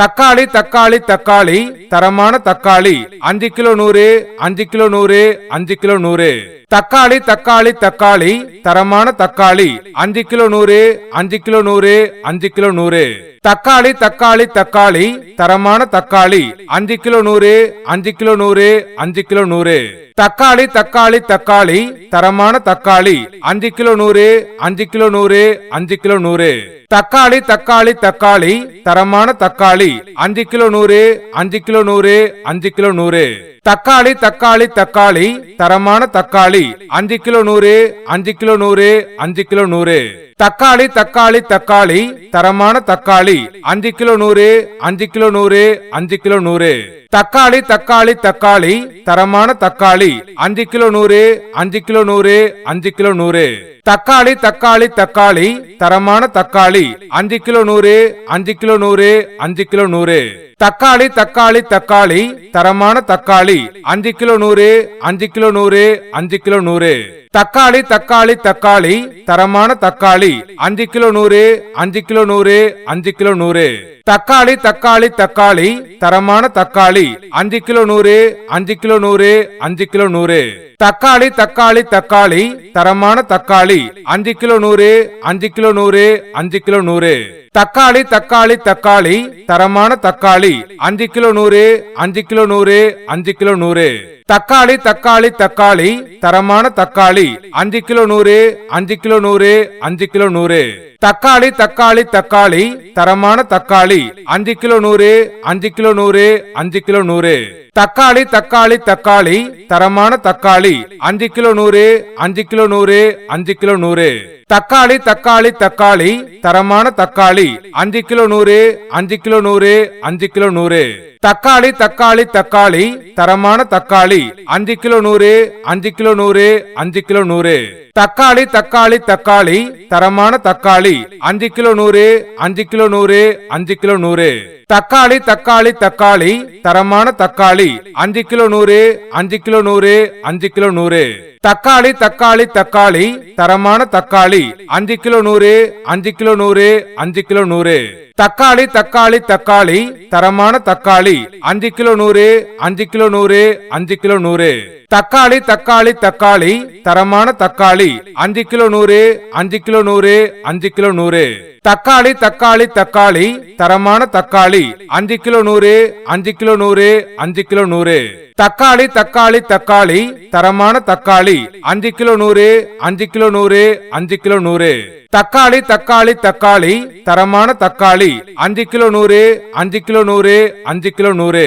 தக்காளி தக்காளி தக்காளி தரமான தக்காளி. அஞ்சு கிலோ நூறு அஞ்சு கிலோ நூறு அஞ்சு கிலோ நூறு. தக்காளி தக்காளி தக்காளி தரமான தக்காளி. அஞ்சு கிலோ நூறு அஞ்சு கிலோ நூறு அஞ்சு கிலோ நூறு. தக்காளி தக்காளி தக்காளி தரமான தக்காளி அஞ்சு கிலோ நூறு அஞ்சு கிலோ நூறு அஞ்சு கிலோ நூறு தக்காளி தக்காளி தக்காளி தரமான தக்காளி அஞ்சு கிலோ நூறு அஞ்சு கிலோ நூறு அஞ்சு கிலோ நூறு தக்காளி தக்காளி தக்காளி தரமான தக்காளி அஞ்சு கிலோ நூறு அஞ்சு கிலோ நூறு அஞ்சு கிலோ நூறு தக்காளி தக்காளி தக்காளி தரமான தக்காளி அஞ்சு கிலோ நூறு அஞ்சு கிலோ நூறு அஞ்சு கிலோ நூறு தக்காளி தக்காளி தக்காளி தரமான தக்காளி அஞ்சு கிலோ நூறு அஞ்சு கிலோ நூறு அஞ்சு கிலோ நூறு தக்காளி தக்காளி தக்காளி தரமான தக்காளி அஞ்சு கிலோ நூறு அஞ்சு கிலோ நூறு அஞ்சு கிலோ நூறு தக்காளி தக்காளி தக்காளி தரமான தக்காளி அஞ்சு கிலோ நூறு அஞ்சு கிலோ நூறு அஞ்சு கிலோ நூறு தக்காளி தக்காளி தக்காளி தரமான தக்காளி அஞ்சு கிலோ நூறு அஞ்சு கிலோ நூறு அஞ்சு கிலோ நூறு தக்காளி தக்காளி தக்காளி தரமான தக்காளி. அஞ்சு கிலோ நூறு அஞ்சு கிலோ நூறு அஞ்சு கிலோ நூறு. தக்காளி தக்காளி தக்காளி தரமான தக்காளி அஞ்சு கிலோ நூறு அஞ்சு கிலோ நூறு அஞ்சு கிலோ நூறு தக்காளி தக்காளி தக்காளி தரமான தக்காளி அஞ்சு கிலோ நூறு அஞ்சு கிலோ நூறு அஞ்சு கிலோ நூறு தக்காளி தக்காளி தக்காளி தரமான தக்காளி அஞ்சு கிலோ நூறு அஞ்சு கிலோ நூறு அஞ்சு கிலோ நூறு தக்காளி தக்காளி தக்காளி தரமான தக்காளி அஞ்சு கிலோ நூறு அஞ்சு கிலோ நூறு அஞ்சு கிலோ நூறு தக்காளி தக்காளி தக்காளி. தரமான தக்காளி. அஞ்சு கிலோ நூறு அஞ்சு கிலோ நூறு அஞ்சு கிலோ நூறு. தக்காளி தக்காளி தக்காளி. தரமான தக்காளி. அஞ்சு கிலோ நூறு அஞ்சு கிலோ நூறு அஞ்சு கிலோ நூறு. தக்காளி தக்காளி தக்காளி. தரமான தக்காளி அஞ்சு கிலோ நூறு அஞ்சு கிலோ நூறு அஞ்சு கிலோ நூறு தக்காளி தக்காளி தக்காளி தரமான தக்காளி அஞ்சு கிலோ நூறு அஞ்சு கிலோ நூறு அஞ்சு கிலோ நூறு தக்காளி தக்காளி தக்காளி தரமான தக்காளி அஞ்சு கிலோ நூறு அஞ்சு கிலோ நூறு அஞ்சு கிலோ நூறு தக்காளி தக்காளி தக்காளி தரமான தக்காளி அஞ்சு கிலோ நூறு அஞ்சு கிலோ நூறு அஞ்சு கிலோ நூறு தக்காளி தக்காளி தக்காளி தரமான தக்காளி அஞ்சு கிலோ நூறு அஞ்சு கிலோ நூறு அஞ்சு கிலோ நூறு. தக்காளி தக்காளி தக்காளி தரமான தக்காளி. அஞ்சு கிலோ நூறு அஞ்சு கிலோ நூறு அஞ்சு கிலோ நூறு. தக்காளி தக்காளி தக்காளி தரமான தக்காளி. அஞ்சு கிலோ நூறு அஞ்சு கிலோ நூறு அஞ்சு கிலோ நூறு. தக்காளி தக்காளி தக்காளி தரமான தக்காளி. அஞ்சு கிலோ நூறு அஞ்சு கிலோ நூறு அஞ்சு கிலோ நூறு. தக்காளி தக்காளி தக்காளி தரமான தக்காளி. அஞ்சு கிலோ நூறு அஞ்சு கிலோ நூறு அஞ்சு கிலோ நூறு. தக்காளி தக்காளி தக்காளி தரமான தக்காளி. அஞ்சு கிலோ நூறு அஞ்சு கிலோ நூறு அஞ்சு கிலோ நூறு.